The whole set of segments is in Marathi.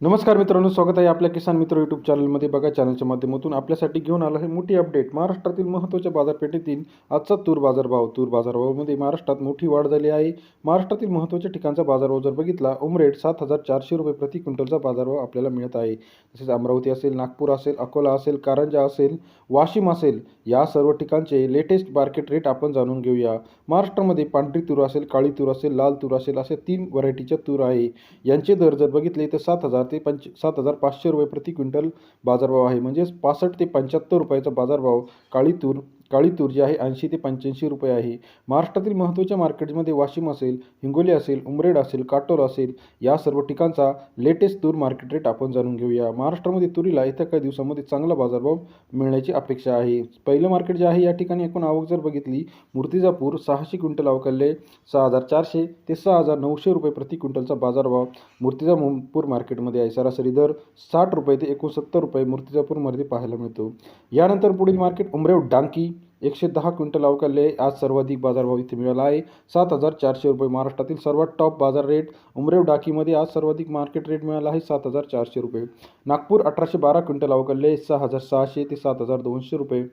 नमस्कार मित्रांनो स्वागत आहे आपल्या किसान मित्र यूट्यूब चॅनलमध्ये बघा चॅनलच्या माध्यमातून आपल्यासाठी घेऊन आलं आहे मोठी अपडेट महाराष्ट्रातील महत्त्वाच्या बाजारपेठेतील आजचा तूर बाजारभाव. तूर बाजारभावामध्ये महाराष्ट्रात मोठी वाढ झाली आहे. महाराष्ट्रातील महत्त्वाच्या ठिकाणचा बाजारभाव जर बघितला उमरेड सात हजार चारशे रुपये प्रति क्विंटलचा बाजारभाव आपल्याला मिळत आहे. तसेच अमरावती असेल नागपूर असेल अकोला असेल कारंजा असेल वाशिम असेल या सर्व ठिकाणचे लेटेस्ट मार्केट रेट आपण जाणून घेऊया. महाराष्ट्रामध्ये पांढरी तूर असेल काळी तूर असेल लाल तूर असेल असे तीन व्हरायटीच्या तूर आहे. यांचे दर जर बघितले तर सात हजार ते पंच सात हजार पाचशे रुपये प्रति क्विंटल बाजारभाव आहे. म्हणजेच पासष्ट ते पंच्याहत्तर रुपयाचा बाजारभाव काळी तूर काळी तूर जी आहे ऐंशी ते पंच्याऐंशी रुपये आहे. महाराष्ट्रातील महत्त्वाच्या मार्केटमध्ये वाशिम असेल हिंगोली असेल उमरेड असेल काटोल असेल या सर्व ठिकाणचा लेटेस्ट तूर मार्केट रेट आपण जाणून घेऊया. महाराष्ट्रामध्ये तुरीला येत्या काही दिवसामध्ये चांगला बाजारभाव मिळण्याची अपेक्षा आहे. पहिलं मार्केट जे आहे या ठिकाणी एकूण आवक जर बघितली मूर्तिजापूर सहाशे क्विंटल अवकालले सहा हजार चारशे ते सहा हजार नऊशे रुपये प्रति क्विंटलचा बाजारभाव मूर्तिजापूर मार्केटमध्ये आहे. सरासरी दर साठ रुपये ते एकोणसत्तर रुपये मूर्तिजापूरमध्ये पाहायला मिळतो. यानंतर पुढील मार्केट उमरेव डांकी एकशे दहा क्विंटल अवकालले आज सर्वाधिक बाजारभाव इथे मिळाला आहे. सात हजार चारशे रुपये महाराष्ट्रातील सर्वात टॉप बाजार रेट उमरेव डाकीमध्ये आज सर्वाधिक मार्केट रेट मिळाला आहे सात हजार चारशे रुपये. नागपूर अठराशे बारा क्विंटल अवकालले सहा हजार सहाशे ते सात हजार दोनशे रुपये.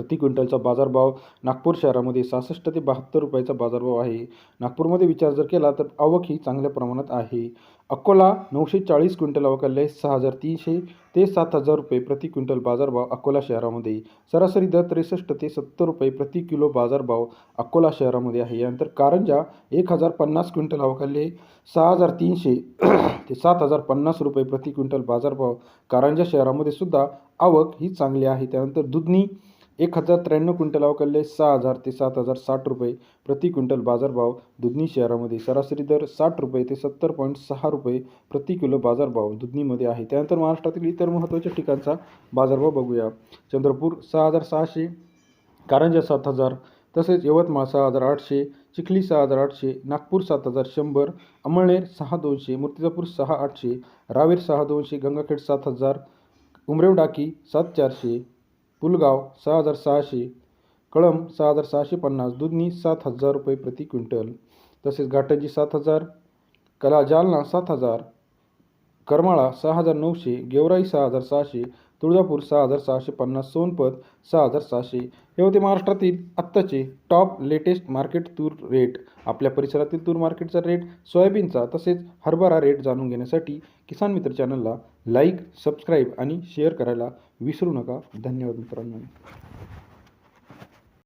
प्रति क्विंटलचा बाजारभाव नागपूर शहरामध्ये सहासष्ट ते बहात्तर रुपयाचा बाजारभाव आहे. नागपूरमध्ये विचार जर केला तर आवक ही चांगल्या प्रमाणात आहे. अकोला नऊशे चाळीस क्विंटल अवकालले सहा हजार तीनशे ते सात हजार रुपये प्रति क्विंटल बाजारभाव अकोला शहरामध्ये. सरासरी दर त्रेसष्ट ते सत्तर रुपये प्रति किलो बाजारभाव अकोला शहरामध्ये आहे. यानंतर कारंजा एक हजार पन्नास क्विंटल अवकालले सहा हजार तीनशे ते सात हजार पन्नास रुपये प्रति क्विंटल बाजारभाव कारंजा शहरामध्ये सुद्धा आवक ही चांगली आहे. त्यानंतर दुधनी एक हजार त्र्याण्णव क्विंटल अवकालले सहा हजार ते सात हजार साठ रुपये प्रति क्विंटल बाजारभाव दुधनी शहरामध्ये सरासरी दर साठ रुपये ते सत्तर पॉईंट सहा रुपये प्रति किलो बाजारभाव दुधनीमध्ये आहे. त्यानंतर महाराष्ट्रातील इतर महत्त्वाच्या ठिकाणचा बाजारभाव बघूया. चंद्रपूर सहा हजार सहाशे कारंजा सात हजार तसेच यवतमाळ सहा हजार आठशे चिखली सहा हजार आठशे नागपूर सात हजार शंभर अमळनेर सहा दोनशे मूर्तिजापूर सहा आठशे रावेर सहा दोनशे गंगाखेड सात हजार उमरेव डाकी सात चारशे पुलगाव सहा हजार सहाशे कळंब सहा हजार सहाशे पन्नास दुधनी सात हजार रुपये प्रति क्विंटल. तसेच घाटंजी सात हजार कला जालना सात हजार करमाळा सहा हजार नऊशे गेवराई सहा हजार सहाशे तुळजापूर सहा हजार सहाशे पन्नास सोनपत सहा हजार सहाशे. हे होते महाराष्ट्रातील आत्ताचे टॉप लेटेस्ट मार्केट तूर रेट आपल्या परिसरातील तूर मार्केटचा रेट सोयाबीनचा तसेच हरभरा रेट जाणून घेण्यासाठी किसान मित्र चॅनलला लाईक सबस्क्राईब आणि शेअर करायला विसरू नका. धन्यवाद मित्रांनो.